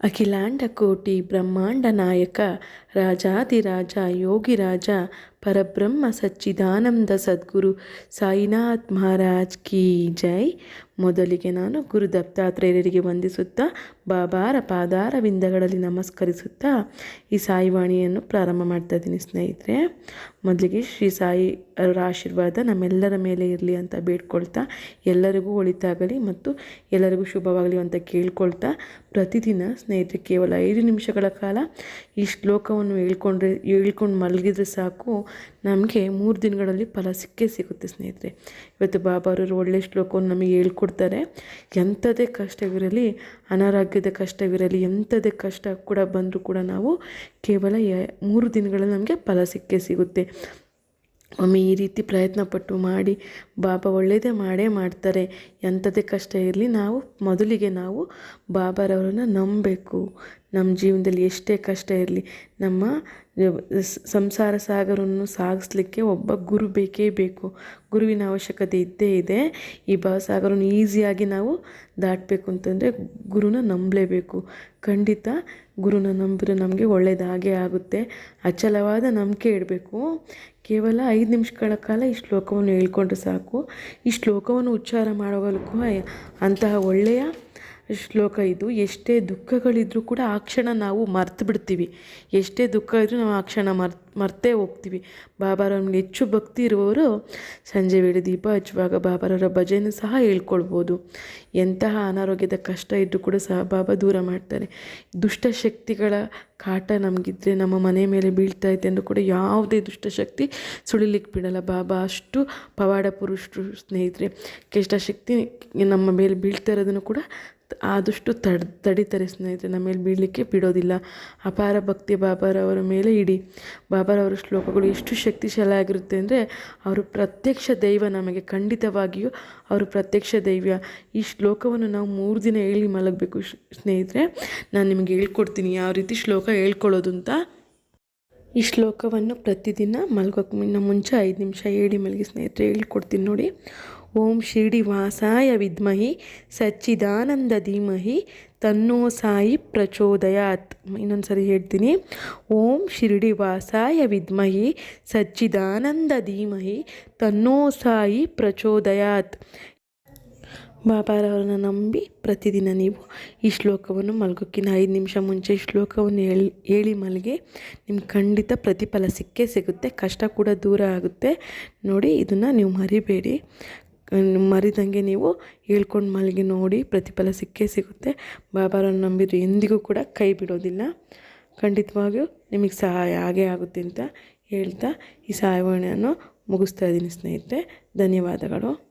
ಅಖಿಲಾಂಡ ಕೋಟಿ ಬ್ರಹ್ಮಾಂಡ ನಾಯಕ ರಾಜಾದಿರಾಜ ಯೋಗಿರಾಜ ಪರಬ್ರಹ್ಮ ಸಚ್ಚಿದಾನಂದ ಸದ್ಗುರು ಸಾಯಿನಾಥ್ ಮಹಾರಾಜ್ ಕಿ ಜೈ. ಮೊದಲಿಗೆ ನಾನು ಗುರು ದತ್ತಾತ್ರೇಯರಿಗೆ ವಂದಿಸುತ್ತಾ ಬಾಬಾರ ಪಾದಾರ ವಿಂದಗಳಲ್ಲಿ ನಮಸ್ಕರಿಸುತ್ತಾ ಈ ಸಾಯಿವಾಣಿಯನ್ನು ಪ್ರಾರಂಭ ಮಾಡ್ತಾ ಇದ್ದೀನಿ ಸ್ನೇಹಿತರೆ. ಮೊದಲಿಗೆ ಶ್ರೀ ಸಾಯಿ ಅವರ ಆಶೀರ್ವಾದ ನಮ್ಮೆಲ್ಲರ ಮೇಲೆ ಇರಲಿ ಅಂತ ಬೇಡ್ಕೊಳ್ತಾ ಎಲ್ಲರಿಗೂ ಒಳಿತಾಗಲಿ ಮತ್ತು ಎಲ್ಲರಿಗೂ ಶುಭವಾಗಲಿ ಅಂತ ಕೇಳ್ಕೊಳ್ತಾ ಪ್ರತಿದಿನ ಸ್ನೇಹಿತರೆ ಕೇವಲ ಐದು ನಿಮಿಷಗಳ ಕಾಲ ಈ ಶ್ಲೋಕವನ್ನು ಹೇಳ್ಕೊಂಡ್ರೆ ಹೇಳ್ಕೊಂಡು ಮಲಗಿದ್ರೆ ಸಾಕು. ನಮಗೆ ಮೂರು ದಿನಗಳಲ್ಲಿ ಫಲ ಸಿಕ್ಕೇ ಸಿಗುತ್ತೆ ಸ್ನೇಹಿತರೆ. ಇವತ್ತು ಬಾಬಾರವರು ಒಳ್ಳೆಯ ಶ್ಲೋಕವನ್ನು ನಮಗೆ ಹೇಳ್ಕೊಡ್ತಾರೆ. ಎಂಥದೇ ಕಷ್ಟವಿರಲಿ, ಅನಾರೋಗ್ಯದ ಕಷ್ಟವಿರಲಿ ಎಂಥದೇ ಕಷ್ಟ ಕೂಡ ಬಂದರೂ ಕೂಡ ನಾವು ಕೇವಲ ಮೂರು ದಿನಗಳಲ್ಲಿ ನಮಗೆ ಫಲ ಸಿಕ್ಕೇ ಸಿಗುತ್ತೆ. ಒಮ್ಮೆ ಈ ರೀತಿ ಪ್ರಯತ್ನ ಪಟ್ಟು ಮಾಡಿ ಬಾಬಾ ಒಳ್ಳೆಯದೇ ಮಾಡೇ ಮಾಡ್ತಾರೆ. ಎಂಥದೇ ಕಷ್ಟ ಇರಲಿ ನಾವು ಮೊದಲಿಗೆ ನಾವು ಬಾಬಾರವರನ್ನು ನಂಬಬೇಕು. ನಮ್ಮ ಜೀವನದಲ್ಲಿ ಎಷ್ಟೇ ಕಷ್ಟ ಇರಲಿ ನಮ್ಮ ಸಂಸಾರ ಸಾಗರವನ್ನು ಸಾಗಿಸ್ಲಿಕ್ಕೆ ಒಬ್ಬ ಗುರು ಬೇಕೇ ಬೇಕು. ಗುರುವಿನ ಅವಶ್ಯಕತೆ ಇದ್ದೇ ಇದೆ. ಈ ಭಾವಸಾಗರವನ್ನು ಈಸಿಯಾಗಿ ನಾವು ದಾಟಬೇಕು ಅಂತಂದರೆ ಗುರುನ ನಂಬಲೇಬೇಕು. ಖಂಡಿತ ಗುರುನ ನಂಬಿದ್ರೆ ನಮಗೆ ಒಳ್ಳೆಯದಾಗೇ ಆಗುತ್ತೆ. ಅಚಲವಾದ ನಂಬಿಕೆ ಇಡಬೇಕು. ಕೇವಲ ಐದು ನಿಮಿಷಗಳ ಕಾಲ ಈ ಶ್ಲೋಕವನ್ನು ಹೇಳ್ಕೊಂಡ್ರೆ ಸಾಕು. ಈ ಶ್ಲೋಕವನ್ನು ಉಚ್ಚಾರ ಮಾಡೋವಲ್ಕೂ ಅಂತಹ ಒಳ್ಳೆಯ ಶ್ಲೋಕ ಇದು, ಎಷ್ಟೇ ದುಃಖಗಳಿದ್ರೂ ಕೂಡ ಆ ಕ್ಷಣ ನಾವು ಮರ್ತು ಬಿಡ್ತೀವಿ. ಎಷ್ಟೇ ದುಃಖ ಇದ್ದರೂ ನಾವು ಆ ಕ್ಷಣ ಮರ್ ಮರ್ತೇ ಹೋಗ್ತೀವಿ. ಬಾಬಾರವ್ರಿಗೆ ಹೆಚ್ಚು ಭಕ್ತಿ ಇರುವವರು ಸಂಜೆ ವೇಳೆ ದೀಪ ಹಚ್ಚುವಾಗ ಬಾಬಾರವರ ಭಜನೆ ಸಹ ಹೇಳ್ಕೊಳ್ಬೋದು. ಎಂತಹ ಅನಾರೋಗ್ಯದ ಕಷ್ಟ ಇದ್ದರೂ ಕೂಡ ಸಹ ಬಾಬಾ ದೂರ ಮಾಡ್ತಾರೆ. ದುಷ್ಟಶಕ್ತಿಗಳ ಕಾಟ ನಮಗಿದ್ರೆ ನಮ್ಮ ಮನೆ ಮೇಲೆ ಬೀಳ್ತಾ ಇದೆ ಅಂದರೂ ಕೂಡ ಯಾವುದೇ ದುಷ್ಟಶಕ್ತಿ ಸುಳಿಲಿಕ್ಕೆ ಬಿಡಲ್ಲ. ಬಾಬಾ ಅಷ್ಟು ಪವಾಡ ಪುರುಷರು ಸ್ನೇಹಿತರೆ. ಕೆಷ್ಟಶಕ್ತಿ ನಮ್ಮ ಮೇಲೆ ಬೀಳ್ತಾ ಇರೋದನ್ನು ಕೂಡ ಆದಷ್ಟು ತಡ್, ತಡಿತಾರೆ ಸ್ನೇಹಿತರೆ, ನಮ್ಮ ಮೇಲೆ ಬೀಳಲಿಕ್ಕೆ ಬಿಡೋದಿಲ್ಲ. ಅಪಾರ ಭಕ್ತಿ ಬಾಬಾರವರ ಮೇಲೆ ಇಡಿ. ಬಾಬಾರವರ ಶ್ಲೋಕಗಳು ಎಷ್ಟು ಶಕ್ತಿಶಾಲಿಯಾಗಿರುತ್ತೆ ಅಂದರೆ, ಅವರು ಪ್ರತ್ಯಕ್ಷ ದೈವ ನಮಗೆ ಖಂಡಿತವಾಗಿಯೂ ಅವರು ಪ್ರತ್ಯಕ್ಷ ದೈವ್ಯ. ಈ ಶ್ಲೋಕವನ್ನು ನಾವು ಮೂರು ದಿನ ಹೇಳಿ ಮಲಗಬೇಕು ಸ್ನೇಹಿತರೆ. ನಾನು ನಿಮಗೆ ಹೇಳ್ಕೊಡ್ತೀನಿ ಯಾವ ರೀತಿ ಶ್ಲೋಕ ಹೇಳ್ಕೊಳ್ಳೋದು ಅಂತ. ಈ ಶ್ಲೋಕವನ್ನು ಪ್ರತಿದಿನ ಮಲಗೋಕೆ ಮುಂಚೆ ಐದು ನಿಮಿಷ ಹೇಳಿ ಮಲಗಿ ಸ್ನೇಹಿತರೆ, ಹೇಳ್ಕೊಡ್ತೀನಿ ನೋಡಿ. ಓಂ ಶಿರಡಿ ವಾಸಾಯ ವಿದ್ಮಹಿ ಸಚ್ಚಿದಾನಂದ ಧೀಮಹಿ ತನ್ನೋ ಸಾಯಿ ಪ್ರಚೋದಯಾತ್. ಇನ್ನೊಂದು ಸರಿ ಹೇಳ್ತೀನಿ. ಓಂ ಶಿರಡಿ ವಾಸಾಯ ವಿದ್ಮಹಿ ಸಚ್ಚಿದಾನಂದ ಧೀಮಹಿ ತನ್ನೋ ಸಾಯಿ ಪ್ರಚೋದಯಾತ್. ಬಾಬಾರವ್ರನ್ನ ನಂಬಿ ಪ್ರತಿದಿನ ನೀವು ಈ ಶ್ಲೋಕವನ್ನು ಮಲಗೋಕ್ಕಿಂತ ಐದು ನಿಮಿಷ ಮುಂಚೆ ಈ ಶ್ಲೋಕವನ್ನು ಹೇಳಿ ಹೇಳಿ ಮಲಗಿ. ನಿಮ್ಗೆ ಖಂಡಿತ ಪ್ರತಿಫಲ ಸಿಕ್ಕೇ ಸಿಗುತ್ತೆ. ಕಷ್ಟ ಕೂಡ ದೂರ ಆಗುತ್ತೆ. ನೋಡಿ, ಇದನ್ನು ನೀವು ಮರಿಬೇಡಿ. ಮರಿದಂಗೆ ನೀವು ಹೇಳ್ಕೊಂಡು ಮಲಗಿ ನೋಡಿ ಪ್ರತಿಫಲ ಸಿಕ್ಕೇ ಸಿಗುತ್ತೆ. ಬಾಬಾರನ್ನು ನಂಬಿದ್ರೆ ಎಂದಿಗೂ ಕೂಡ ಕೈ ಬಿಡೋದಿಲ್ಲ. ಖಂಡಿತವಾಗಿಯೂ ನಿಮಗೆ ಸಹಾಯ ಆಗೇ ಆಗುತ್ತೆ ಅಂತ ಹೇಳ್ತಾ ಈ ಸಹಾಯವಾಣಿಯನ್ನು ಮುಗಿಸ್ತಾ ಇದ್ದೀನಿ ಸ್ನೇಹಿತರೆ. ಧನ್ಯವಾದಗಳು.